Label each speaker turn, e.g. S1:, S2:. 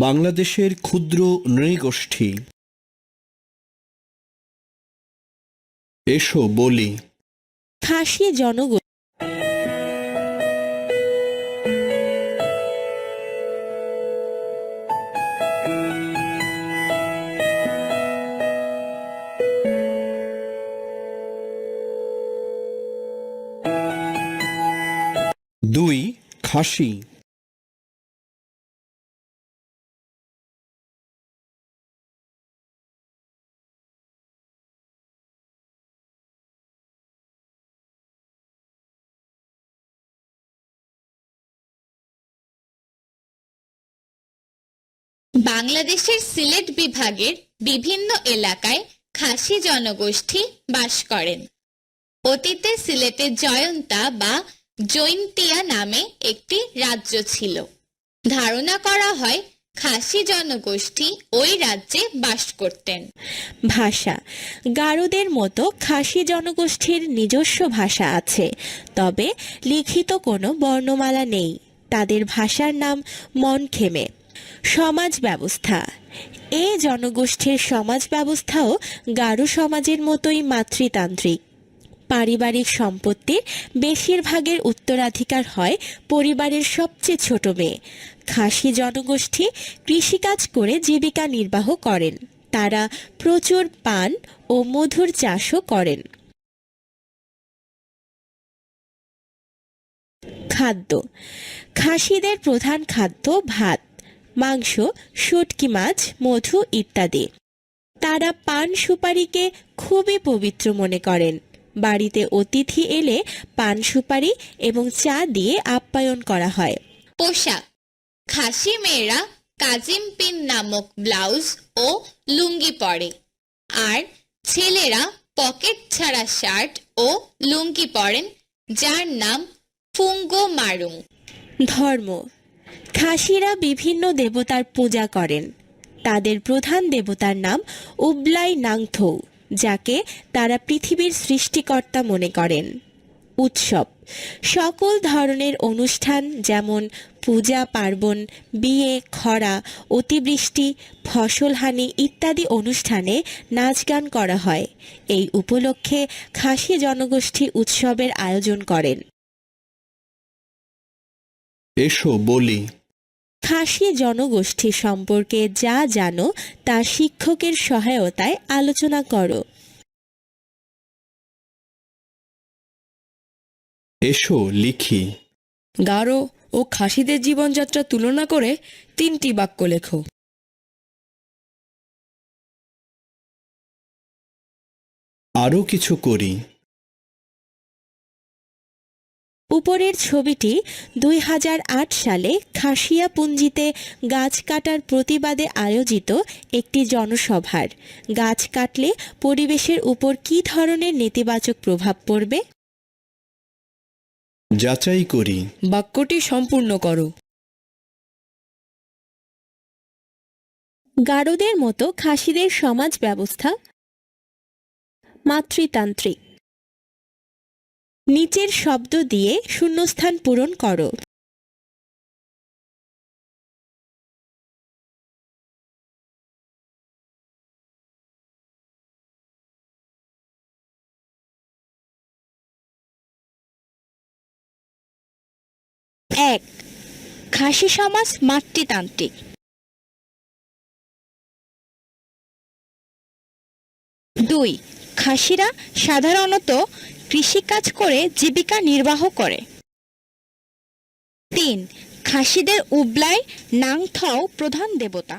S1: বাংলাদেশের ক্ষুদ্র নৃগোষ্ঠী। এসো বলি।
S2: খাসি জনগোষ্ঠী
S1: দুই খাসি।
S3: বাংলাদেশের সিলেট বিভাগের বিভিন্ন এলাকায় খাসি জনগোষ্ঠী বাস করেন। অতীতে সিলেটে জয়ন্তা বা জৈন্তিয়া নামে একটি রাজ্য ছিল। ধারণা করা হয় খাসি জনগোষ্ঠী ওই রাজ্যে বাস করতেন।
S2: ভাষা। গারোদের মতো খাসি জনগোষ্ঠীর নিজস্ব ভাষা আছে, তবে লিখিত কোনো বর্ণমালা নেই। তাদের ভাষার নাম মনখেমে। সমাজ ব্যবস্থা। এ জনগোষ্ঠীর সমাজ ব্যবস্থাও গারো সমাজের মতোই মাতৃতান্ত্রিক। পারিবারিক সম্পত্তির বেশিরভাগের উত্তরাধিকার হয় পরিবারের সবচেয়ে ছোট মেয়ে। খাসি জনগোষ্ঠী কৃষিকাজ করে জীবিকা নির্বাহ করেন। তারা প্রচুর পান ও মধুর চাষও করেন। খাদ্য। খাসিদের প্রধান খাদ্য ভাত। মাংস শুটকি মাছ মধু ইত্যাদি। তারা পান সুপারিকে খুবই পবিত্র মনে করেন। বাড়িতে অতিথি এলে পান সুপারি এবং চা দিয়ে আপ্যায়ন করা হয়।
S3: পোশাক। খাসি মেয়েরা কাজিম পিন নামক ব্লাউজ ও লুঙ্গি পরে। আর ছেলেরা পকেট ছাড়া শার্ট ও লুঙ্গি পরেন যার নাম ফুঙ্গো মারুং।
S2: ধর্ম। খাসিরা বিভিন্ন দেবতার পূজা করেন। তাদের প্রধান দেবতার নাম উবলাই নাংথৌ, যাকে তারা পৃথিবীর সৃষ্টিকর্তা মনে করেন। উৎসব। সকল ধরনের অনুষ্ঠান যেমন পূজা পার্বণ, বিয়ে, খরা, অতিবৃষ্টি, ফসলহানি ইত্যাদি অনুষ্ঠানে নাচ গান করা হয়। এই উপলক্ষে খাসি জনগোষ্ঠী উৎসবের আয়োজন করেন।
S1: এসো বলি
S2: খাসি জনগোষ্ঠী সম্পর্কে যা জানো তা শিক্ষকের সহায়তায় আলোচনা করো।
S1: এসো লিখি।
S4: গারো ও খাসিদের জীবনযাত্রা তুলনা করে তিনটি বাক্য লেখো।
S1: আরও কিছু করি।
S2: উপরের ছবিটি দুই হাজার আট সালে খাসিয়া পুঞ্জিতে গাছ কাটার প্রতিবাদে আয়োজিত একটি জনসভার। গাছ কাটলে পরিবেশের উপর কী ধরনের নেতিবাচক প্রভাব পড়বে?
S1: যাচাই করি।
S4: বাক্যটি সম্পূর্ণ করো।
S2: গারোদের মতো খাসিদের সমাজ ব্যবস্থা। মাতৃতান্ত্রিক। নিচের শব্দ দিয়ে শূন্যস্থান পূরণ করো। এক খাসি সমাজ মাতৃতান্ত্রিক। দুই খাসিরা সাধারণত কৃষিকাজ করে জীবিকা নির্বাহ করে। তিন খাসিদের উবলায় নাংথাও প্রধান দেবতা।